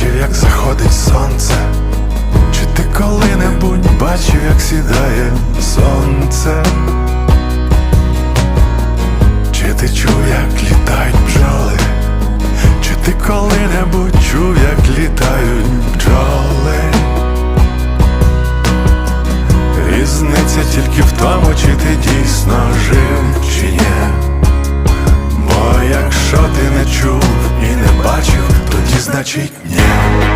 бачив, як заходить сонце? Чи ти коли-небудь бачив, як сідає сонце? Чи ти чув, як літають бджоли? Чи ти коли-небудь чув, як літають бджоли? Різниця тільки в тому, чи ти дійсно жив, Бо якщо